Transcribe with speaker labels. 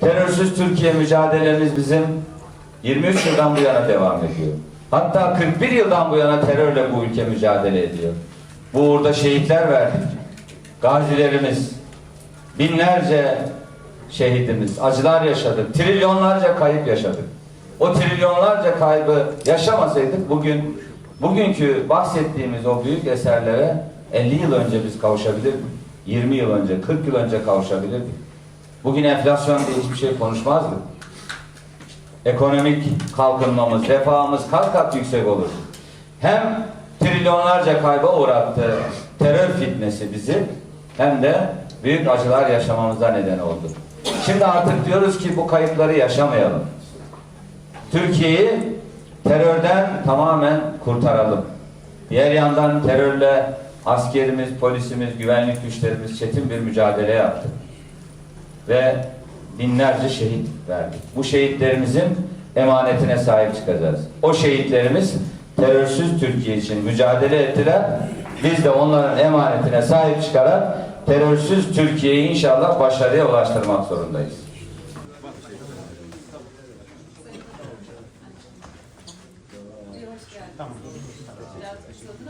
Speaker 1: Terörsüz Türkiye mücadelemiz bizim 23 yıldan bu yana devam ediyor. Hatta 41 yıldan bu yana terörle bu ülke mücadele ediyor. Bu uğurda şehitler verdik. Gazilerimiz, binlerce şehidimiz, acılar yaşadık, trilyonlarca kayıp yaşadık. O trilyonlarca kaybı yaşamasaydık bugün bugünkü bahsettiğimiz o büyük eserlere 50 yıl önce biz kavuşabilirdik. 20 yıl önce, 40 yıl önce kavuşabilirdik. Bugün enflasyon diye hiçbir şey konuşmazdık. Ekonomik kalkınmamız, refahımız kat kat yüksek olur. Hem trilyonlarca kayba uğrattı terör fitnesi bizi hem de büyük acılar yaşamamıza neden oldu. Şimdi artık diyoruz ki bu kayıpları yaşamayalım. Türkiye'yi terörden tamamen kurtaralım. Diğer yandan terörle askerimiz, polisimiz, güvenlik güçlerimiz çetin bir mücadele yaptı. Ve binlerce şehit verdik. Bu şehitlerimizin emanetine sahip çıkacağız. O şehitlerimiz terörsüz Türkiye için mücadele ettiler. Biz de onların emanetine sahip çıkarak terörsüz Türkiye'yi inşallah başarıya ulaştırmak zorundayız.